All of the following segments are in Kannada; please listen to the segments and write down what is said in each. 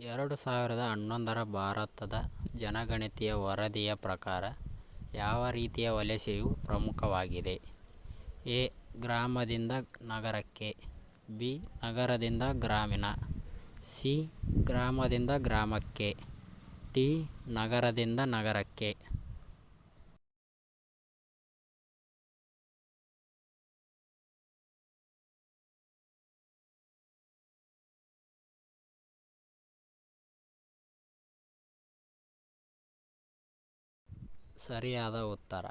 ಎರಡು ಸಾವಿರದ ಹನ್ನೊಂದರ ಭಾರತದ ಜನಗಣತಿಯ ವರದಿಯ ಪ್ರಕಾರ ಯಾವ ರೀತಿಯ ವಲಸೆಯು ಪ್ರಮುಖವಾಗಿದೆ? ಎ. ಗ್ರಾಮದಿಂದ ನಗರಕ್ಕೆ, ಬಿ. ನಗರದಿಂದ ಗ್ರಾಮೀಣ, ಸಿ. ಗ್ರಾಮದಿಂದ ಗ್ರಾಮಕ್ಕೆ, ಡಿ. ನಗರದಿಂದ ನಗರಕ್ಕೆ. ಸರಿಯಾದ ಉತ್ತರ.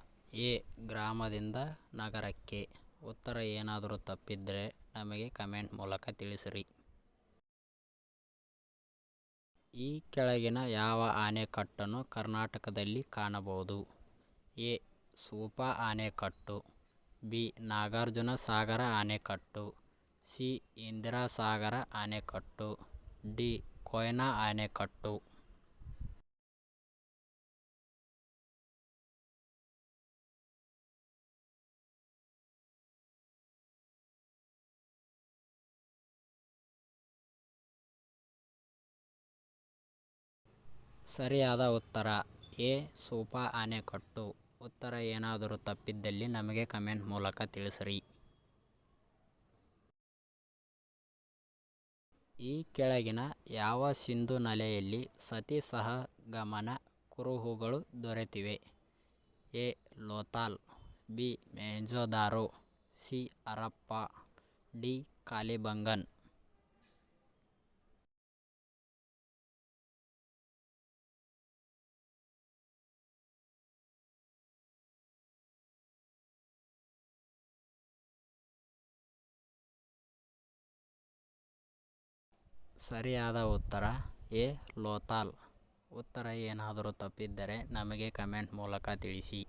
ಎ. ಗ್ರಾಮದಿಂದ ನಗರಕ್ಕೆ. ಉತ್ತರ ಏನಾದರೂ ತಪ್ಪಿದ್ದರೆ ನಮಗೆ ಕಮೆಂಟ್ ಮೂಲಕ ತಿಳಿಸಿರಿ. ಈ ಕೆಳಗಿನ ಯಾವ ಆನೆಕಟ್ಟನ್ನು ಕರ್ನಾಟಕದಲ್ಲಿ ಕಾಣಬಹುದು? ಎ. ಸೂಪಾ ಆನೆಕಟ್ಟು. ಬಿ. ನಾಗಾರ್ಜುನ ಸಾಗರ ಆನೆಕಟ್ಟು. ಸಿ. ಇಂದಿರಾ ಸಾಗರ ಆನೆಕಟ್ಟು. ಡಿ. ಕೊಯ್ನಾ ಅಣೆಕಟ್ಟು ಸರಿಯಾದ ಉತ್ತರ. ಎ ಸೂಪಾ ಆನೆಕಟ್ಟು ಉತ್ತರ ಏನಾದರೂ ತಪ್ಪಿದ್ದಲ್ಲಿ ನಮಗೆ ಕಮೆಂಟ್ ಮೂಲಕ ತಿಳಿಸಿರಿ. ಈ ಕೆಳಗಿನ ಯಾವ ಸಿಂಧು ನೆಲೆಯಲ್ಲಿ ಸತಿ ಸಹಗಮನ ಕುರುಹುಗಳು ದೊರೆತಿವೆ? A, Lothal. B, Mohenjodaro. C, Harappa. D, Kalibangan. ಸರಿಯಾದ ಉತ್ತರ ಎ. ಲೋತಾಲ್. ಉತ್ತರ ಏನಾದರೂ ತಪ್ಪಿದ್ದರೆ ನಮಗೆ ಕಮೆಂಟ್ ಮೂಲಕ ತಿಳಿಸಿ.